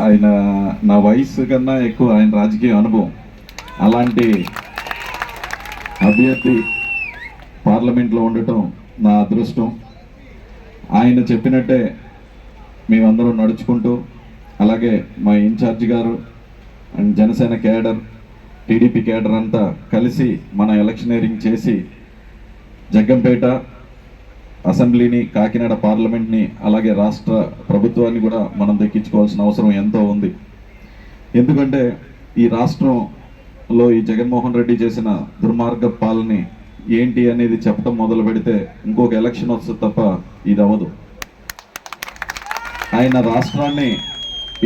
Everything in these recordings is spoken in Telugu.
ఆయన నా వయసు కన్నా ఎక్కువ ఆయన రాజకీయ అనుభవం. అలాంటి అభ్యర్థి పార్లమెంట్లో ఉండటం నా అదృష్టం. ఆయన చెప్పినట్టే మేమందరం నడుచుకుంటూ అలాగే మా ఇన్ఛార్జ్ గారు and Janasena cadre TDP cadre అంతా కలిసి మన ఎలక్షనీరింగ్ చేసి జగ్గంపేట అసెంబ్లీని కాకినాడ పార్లమెంట్ని అలాగే రాష్ట్ర ప్రభుత్వాన్ని కూడా మనం దక్కించుకోవాల్సిన అవసరం ఎంతో ఉంది. ఎందుకంటే ఈ రాష్ట్రంలో ఈ జగన్మోహన్ రెడ్డి చేసిన దుర్మార్గ పాలని ఏంటి అనేది చెప్పడం మొదలు పెడితే ఇంకొక ఎలక్షన్ వస్తుంది తప్ప ఇది అవ్వదు ఆయన రాష్ట్రాన్ని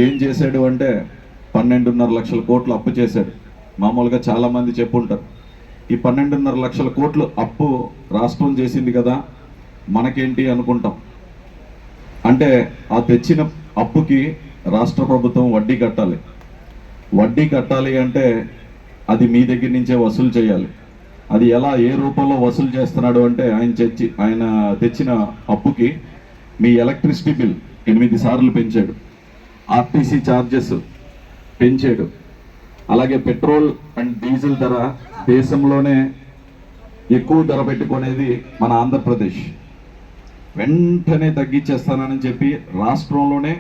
ఏం చేశాడు అంటే పన్నెండున్నర లక్షల కోట్లు అప్పు చేశాడు. మామూలుగా చాలామంది చెప్పుంటారు. ఈ పన్నెండున్నర లక్షల కోట్లు అప్పు రాష్ట్రం చేసింది కదా మనకేంటి అనుకుంటాం. అంటే ఆ తెచ్చిన అప్పుకి రాష్ట్ర ప్రభుత్వం వడ్డీ కట్టాలి. వడ్డీ కట్టాలి అంటే అది మీ దగ్గర నుంచే వసూలు చేయాలి. అది ఎలా ఏ రూపంలో వసూలు చేస్తున్నాడు అంటే ఆయన తెచ్చి ఆయన తెచ్చిన అప్పుకి మీ ఎలక్ట్రిసిటీ బిల్ ఎనిమిది సార్లు పెంచాడు. ఆర్టీసీ ఛార్జెస్ పెంచాడు. అలాగే పెట్రోల్ అండ్ డీజిల్ ధర దేశంలోనే ఎక్కువ ధర పెట్టుకునేది మన ఆంధ్రప్రదేశ్. వెంటనే తగ్గించేస్తానని చెప్పి రాష్ట్రంలోనే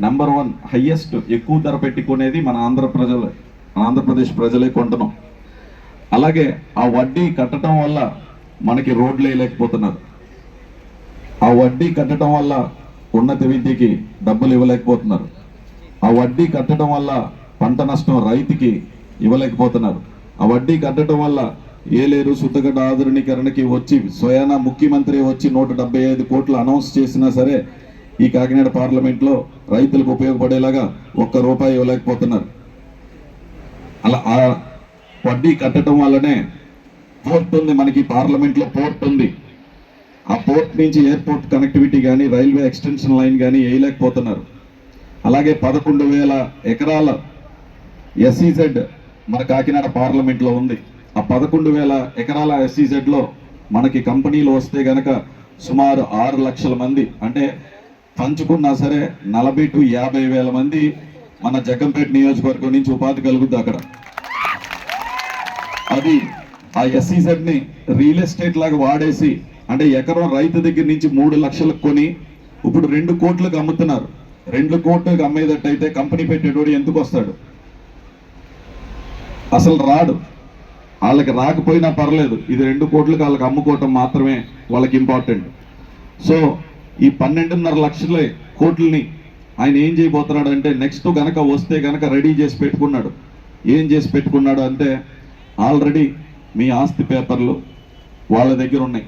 నెంబర్ వన్ హయ్యెస్ట్ ఎక్కువ ధర పెట్టుకునేది మన ఆంధ్ర ప్రజలు ఆంధ్రప్రదేశ్ ప్రజలే కొంటున్నాం. అలాగే ఆ వడ్డీ కట్టడం వల్ల మనకి రోడ్లు వేయలేకపోతున్నారు. ఆ వడ్డీ కట్టడం వల్ల ఉన్నత విద్యకి డబ్బులు ఇవ్వలేకపోతున్నారు. ఆ వడ్డీ కట్టడం వల్ల పంట నష్టం రైతుకి ఇవ్వలేకపోతున్నారు. ఆ వడ్డీ కట్టడం వల్ల ఏలేరు శుద్ధగడ్డ ఆధునీకరణకి వచ్చి స్వయాన ముఖ్యమంత్రి వచ్చి నూట డెబ్బై ఐదు కోట్లు అనౌన్స్ చేసినా సరే ఈ కాకినాడ పార్లమెంట్లో రైతులకు ఉపయోగపడేలాగా ఒక్క రూపాయి ఇవ్వలేకపోతున్నారు. అలా ఆ వడ్డీ కట్టడం వల్లనే పోర్ట్ ఉంది మనకి పార్లమెంట్లో పోర్ట్ ఉంది. ఆ పోర్ట్ నుంచి ఎయిర్పోర్ట్ కనెక్టివిటీ కానీ రైల్వే ఎక్స్టెన్షన్ లైన్ కానీ వేయలేకపోతున్నారు. అలాగే పదకొండు వేల ఎకరాల ఎస్ఈజెడ్ మన కాకినాడ పార్లమెంట్లో ఉంది. ఆ పదకొండు వేల ఎకరాల ఎస్ఈజెడ్లో మనకి కంపెనీలు వస్తే గనక సుమారు ఆరు లక్షల మంది అంటే పంచుకున్నా సరే నలభై టు యాభై వేల మంది మన జగ్గంపేట నియోజకవర్గం నుంచి ఉపాధి కలుగుద్ది అక్కడ. అది ఆ ఎస్ఈజెడ్ని రియల్ ఎస్టేట్ లాగా వాడేసి అంటే ఎకరం రైతు దగ్గర నుంచి మూడు లక్షలకు కొని ఇప్పుడు రెండు కోట్లకు అమ్ముతున్నారు. రెండు కోట్లకు అమ్మేటట్టయితే కంపెనీ పెట్టేటోడు ఎందుకు వస్తాడు? అసలు రాడు. వాళ్ళకి రాకపోయినా పర్లేదు. ఇది రెండు కోట్లకు వాళ్ళకి అమ్ముకోవటం మాత్రమే వాళ్ళకి ఇంపార్టెంట్. సో ఈ పన్నెండున్నర లక్షల కోట్లని ఆయన ఏం చేయబోతున్నాడు అంటే నెక్స్ట్ గనక వస్తే గనక రెడీ చేసి పెట్టుకున్నాడు. ఏం చేసి పెట్టుకున్నాడు అంటే ఆల్రెడీ మీ ఆస్తి పేపర్లు వాళ్ళ దగ్గర ఉన్నాయి.